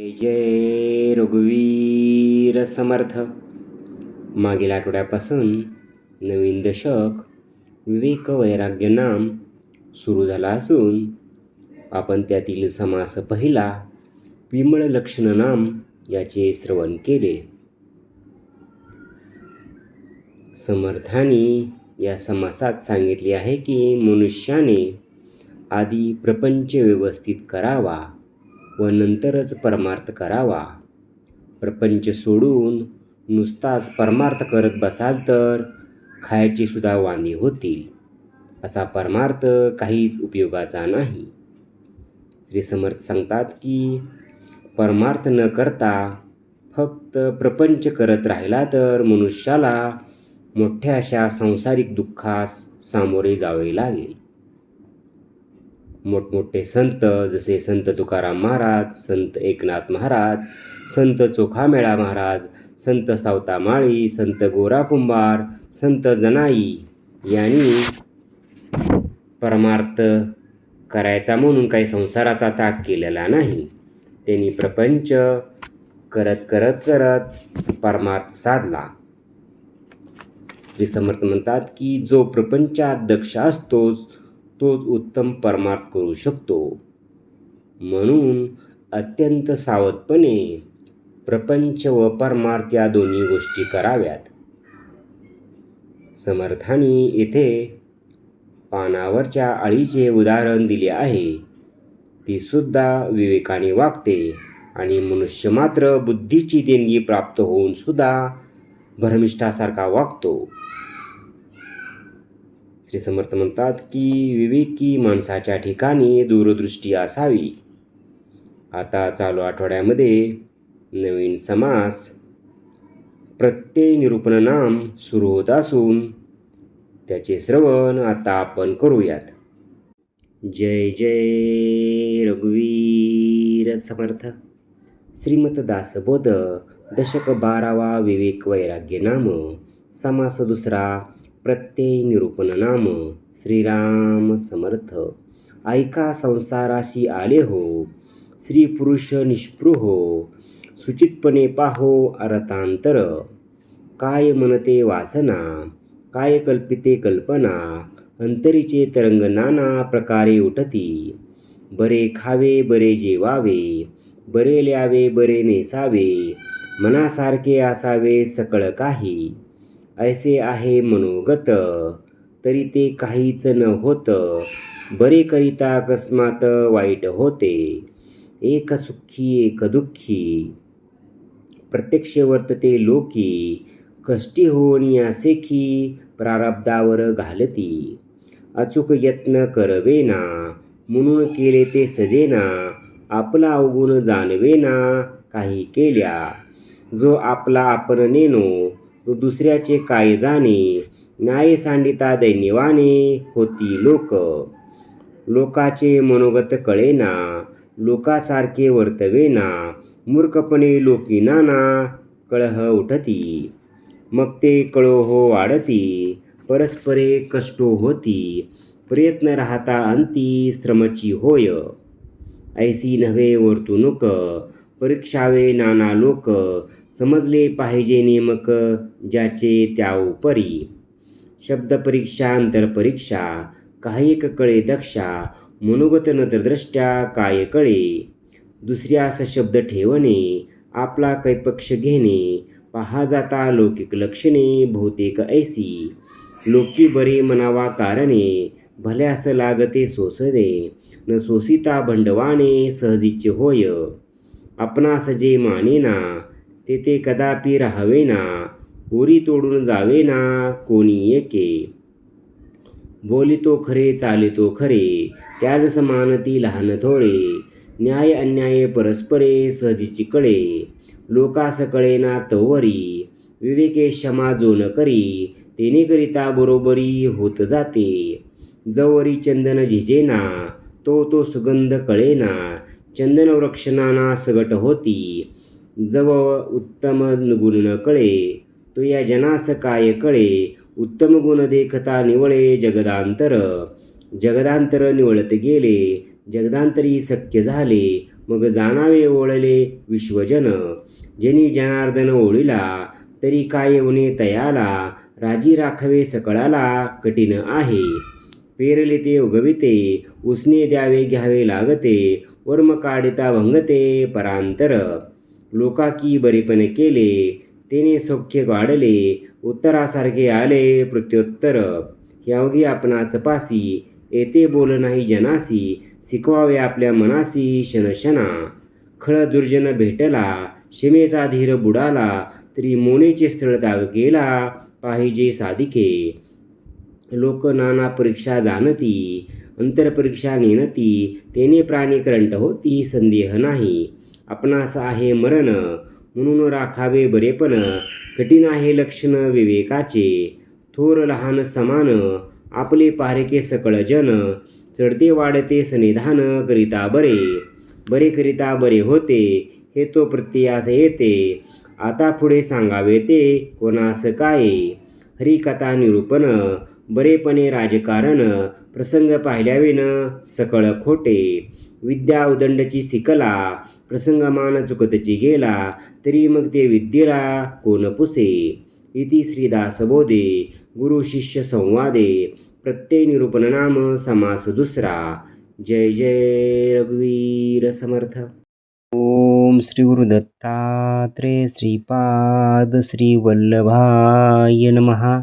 जय रघुवीर समर्थ. मागील आठवड्यापासून नवीन दशक विवेक वैराग्य नाम सुरू झाला असून आपण त्यातील समास पहिला विमळ लक्षण नाम याचे श्रवण केले. समर्थानी या समासात सांगितले आहे की मनुष्याने आधी प्रपंच व्यवस्थित करावा. व नंतरच परमार्थ करावा. प्रपंच सोडून नुसताच परमार्थ करत बसाल तर खायची सुद्धा वाणी होतील. असा परमार्थ काहीच उपयोगाचा नाही. श्री समर्थ सांगतात की परमार्थ न करता फक्त प्रपंच करत राहिला तर मनुष्याला मोठ्या अशा सांसारिक दुःखास सामोरे जावे लागेल. मोठमोठे संत जसे संत तुकाराम महाराज संत एकनाथ महाराज संत चोखामेळा महाराज संत सावता माळी संत गोरा कुंभार संत जनाई यांनी परमार्थ करायचा म्हणून काही संसाराचा त्याग केलेला नाही. त्यांनी प्रपंच करत करत करत परमार्थ साधला. श्री समर्थ म्हणतात की जो प्रपंचात दक्ष असतोच तोच उत्तम परमार्थ करू शकतो. म्हणून अत्यंत सावधपणे प्रपंच व परमार्थ या दोन्ही गोष्टी कराव्यात. समर्थाने येथे पानावरच्या अळीचे उदाहरण दिले आहे. ती सुद्धा विवेकाने वागते आणि मनुष्य मात्र बुद्धीची देणगी प्राप्त होऊन सुद्धा भरमिष्ठासारखा वागतो. श्री समर्थ म्हणतात की विवेकी माणसाच्या ठिकाणी दूरदृष्टी असावी. आता चालू आठवड्यामध्ये नवीन समास प्रत्यय निरूपण नाम सुरू होत असून त्याचे श्रवण आता आपण करूयात. जय जय रघुवीर समर्थ. श्रीमत दासबोध दशक बारावा विवेक वैराग्य नाम समास दुसरा प्रत्यय निरूपण नाम श्रीराम समर्थ. ऐका संसाराशी आले हो स्त्री पुरुष निष्पृहो हो, सुचितपणे पाहो अरतांतर. काय मनते वासना काय कल्पिते कल्पना अंतरीचे तरंग नाना प्रकारे उठती. बरे खावे बरे जेवावे बरे ल्यावे बरे नेसावे मनासारखे असावे सकळ काही. ऐसे आहे मनोगत. तरी ते काहीच न होतं. बरे करिता अकस्मात वाईट होते. एक सुखी एक दुःखी. प्रत्यक्ष वर्तते लोकी. कष्टी होऊन या की प्रारब्धावर घालती. अचूक यत्न करवेना. म्हणून केले ते सजेना. आपला अवगुण जाणवेना. काही केल्या. जो आपला आपण नेनो तो दुसऱ्याचे काय जाणे न्याय सांडिता दैन्यवाने होती लोक. लोकाचे मनोगत कळेना लोकासारखे वर्तवेना मूर्खपणे लोकी नाना कळह उठती. मग ते कळोहो वाढती परस्परे कष्टो होती प्रयत्न राहता अंती श्रमची होय. ऐसी नव्हे वर्तणूक परीक्षावे नाना लोक समजले पाहिजे नेमक ज्याचे त्या उपरी शब्दपरीक्षा अंतरपरीक्षा काहीक कळे दक्षा मनोगत नतरदृष्ट्या काय कळे. दुसऱ्यास शब्द ठेवणे आपला कैपक्ष घेणे पहा जाता लौकिक लक्षणे बहुतेक ऐसी. लोकी बरे मनावा कारणे भल्यास लागते सोसरे न सोसिता भंडवाणे सहजीचे होय. आपणास जे मानेना तेथे कदापि राहावेना उरी तोडून जावेना कोणी एके. बोलितो खरे चालितो खरे त्यात समान ती लहान थोडे न्याय अन्याय परस्परे सहजीची कळे लोकास कळेना तवरी विवेके क्षमा जो न करी तेने करिता बरोबरी होत जाते. जवरी चंदन झिजेना तो तो सुगंध कळेना चंदन वृक्षनाना सगट होती जव उत्तम गुण न कळे तो या जनास काय कळे उत्तम गुण देखता निवळे जगदांतर। जगदांतर निवळत गेले जगदांतरी सत्य झाले मग जाणावे ओळले विश्वजन। जेनी जनार्दन ओळीला तरी काय उणे तयाला राजी राखावे सकळाला कठीण आहे। पेरले ते उगविते उसने द्यावे घ्यावे लागते वर्म काढिता भंगते परांतर. लोकाकी बरेपणे केले तेने सौख्य वाढले उत्तरासारखे आले प्रत्युत्तर. ह्यावगी आपणा चपासी येते बोल नाही जनासी शिकवावे आपल्या मनासी शनशना. खळ दुर्जन भेटला शिमेचा धीर बुडाला तरी मोनेचे स्थळ त्याग केला पाहिजे साधिके. लोक नाना परीक्षा जाणती अंतरपरीक्षा नेनती तेने प्राणी करंट होती संदेह नाही. आपणास आहे मरण म्हणून राखावे बरेपण कठीण आहे लक्षण विवेकाचे. थोर लहान समान आपले पारके सकळ जन चढते वाढते सनिधान करिता बरे. बरे करिता बरे होते हे तो प्रत्ययास येते. आता पुढे सांगावे ते कोणास काय? हरिकथा निरूपण बरेपणे राजकारण प्रसंग पाहिल्याविनं सकळ खोटे. विद्या उदंडची सिकला प्रसंगमान चुकतची गेला तरी मग ते विद्येला कोण पुसे? इति श्रीदासबोधे गुरु शिष्य संवादे प्रत्यय निरूपण नाम समास दुसरा. जय जय रघुवीर समर्थ. ओम श्री गुरुदत्तात्रे श्रीपाद श्री वल्लभाय महा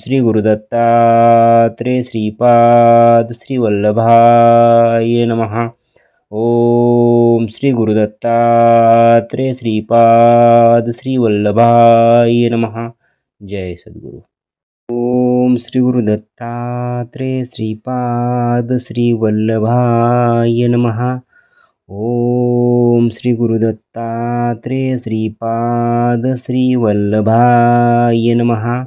श्री गुरुदत्तात्रे श्रीपाद श्रीवल्लभाय नमः। ओम श्री गुरुदत्तात्रे श्रीपाद श्रीवल्लभाय नमः। जय सद्गुरु। ओम श्री गुरुदत्तात्रे श्रीपाद श्रीवल्लभाय नमः। ओम श्री गुरुदत्तात्रे श्रीपाद श्रीवल्लभाय नमः।